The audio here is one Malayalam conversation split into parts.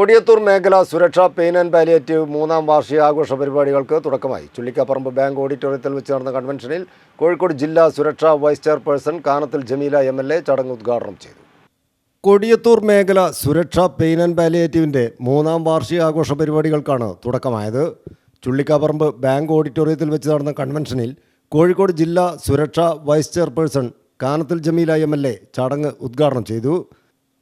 കൊടിയത്തൂർ മേഖല സുരക്ഷാ പെയിൻ ആൻഡ് പാലിയേറ്റീവ് മൂന്നാം വാർഷിക ആഘോഷ പരിപാടികൾക്ക് തുടക്കമായി. ചുള്ളിക്കാപ്പറമ്പ് ബാങ്ക് ഓഡിറ്റോറിയത്തിൽ വെച്ച് നടന്ന കൺവെൻഷനിൽ കോഴിക്കോട് ജില്ലാ സുരക്ഷാ vice chairperson Kanathil Jameela M L A ചടങ്ങ് ഉദ്ഘാടനം ചെയ്തു. കൊടിയത്തൂർ മേഖല സുരക്ഷാ പെയിൻ ആൻഡ് പാലിയേറ്റീവിന്റെ മൂന്നാം വാർഷിക ആഘോഷ പരിപാടികൾക്കാണ് തുടക്കമായത്. ചുള്ളിക്കാപ്പറമ്പ് ബാങ്ക് ഓഡിറ്റോറിയത്തിൽ വെച്ച് നടന്ന കൺവെൻഷനിൽ കോഴിക്കോട് ജില്ലാ സുരക്ഷാ vice chairperson Kanathil Jameela M L A ചടങ്ങ് ഉദ്ഘാടനം ചെയ്തു.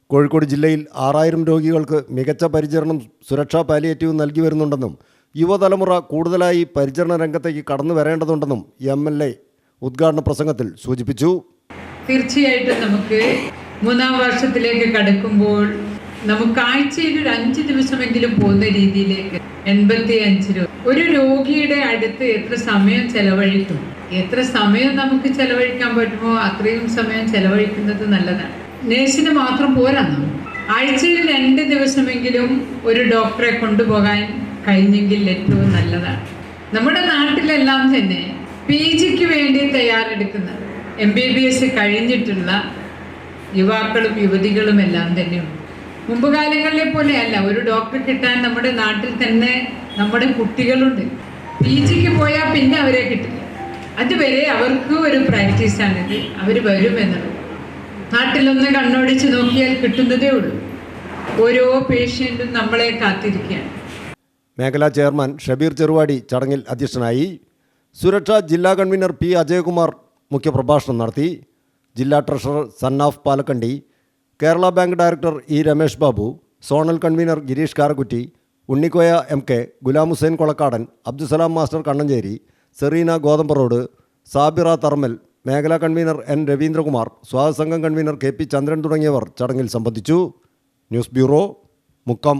കോഴിക്കോട് ജില്ലയിൽ ആറായിരം രോഗികൾക്ക് മികച്ച പരിചരണം സുരക്ഷാ പാലിയേറ്റീവ് നൽകി വരുന്നുണ്ടെന്നും യുവതലമുറ കൂടുതലായി പരിചരണ രംഗത്തേക്ക് കടന്നു വരേണ്ടതുണ്ടെന്നും എം എൽ എ ഉദ്ഘാടന പ്രസംഗത്തിൽ സൂചിപ്പിച്ചു. തീർച്ചയായിട്ടും നമുക്ക് മൂന്നാം വർഷത്തിലേക്ക് കടക്കുമ്പോൾ നമുക്ക് ആഴ്ചയിൽ ഒരു അഞ്ച് ദിവസമെങ്കിലും പോകുന്ന രീതിയിലേക്ക് എൺപത്തി അഞ്ച് രൂപ ഒരു രോഗിയുടെ അടുത്ത് എത്ര സമയം ചെലവഴിക്കും? എത്ര സമയം നമുക്ക് ചെലവഴിക്കാൻ പറ്റുമോ? അത്രയും സമയം ചെലവഴിക്കുന്നത് നല്ലതാണ്. നേഴ്സിന് മാത്രം പോരാ ആഴ്ചയിൽ രണ്ട് ദിവസമെങ്കിലും ഒരു ഡോക്ടറെ കൊണ്ടുപോകാൻ കഴിഞ്ഞെങ്കിൽ ഏറ്റവും നല്ലതാണ്. നമ്മുടെ നാട്ടിലെല്ലാം തന്നെ പി ജിക്ക് വേണ്ടി തയ്യാറെടുക്കുന്ന എം ബി ബി എസ് കഴിഞ്ഞിട്ടുള്ള യുവാക്കളും യുവതികളും എല്ലാം തന്നെയുണ്ട്. മുമ്പ് കാലങ്ങളിലെ പോലെയല്ല ഒരു ഡോക്ടർ കിട്ടാൻ നമ്മുടെ നാട്ടിൽ തന്നെ നമ്മുടെ കുട്ടികളുണ്ട്. പി ജിക്ക് പോയാൽ പിന്നെ അവരെ കിട്ടില്ല. അതുവരെ അവർക്ക് ഒരു പ്രാക്ടീസാണിത് അവർ വരും എന്നുള്ളത്. നാട്ടിലൊന്ന് കണ്ണോടിച്ച് നോക്കിയാൽ കിട്ടുന്നതേ ഉള്ളൂ. ഓരോ പേഷ്യന്റും നമ്മളെ കാത്തിരിക്കുകയാണ്. മേഖലാ ചെയർമാൻ ഷബീർ ചെറുവാടി ചടങ്ങിൽ അധ്യക്ഷനായി സുരക്ഷാ ജില്ലാ കൺവീനർ പി അജയകുമാർ മുഖ്യപ്രഭാഷണം നടത്തി. ജില്ലാ treasurer Sannaf Palakkandi Kerala bank director E Ramesh Babu zonal convener Girish Karakkutty Unnikoya M K Gulam Hussain Kolakkadan Abdussalam master Kannancheri Sereena Gothambaroad Sabira തർമൽ മേഖലാ കൺവീനർ എൻ രവീന്ദ്രകുമാർ സ്വാഗതസംഘം കൺവീനർ കെ പി ചന്ദ്രൻ തുടങ്ങിയവർ ചടങ്ങിൽ സംബന്ധിച്ചു. News bureau Mukkam.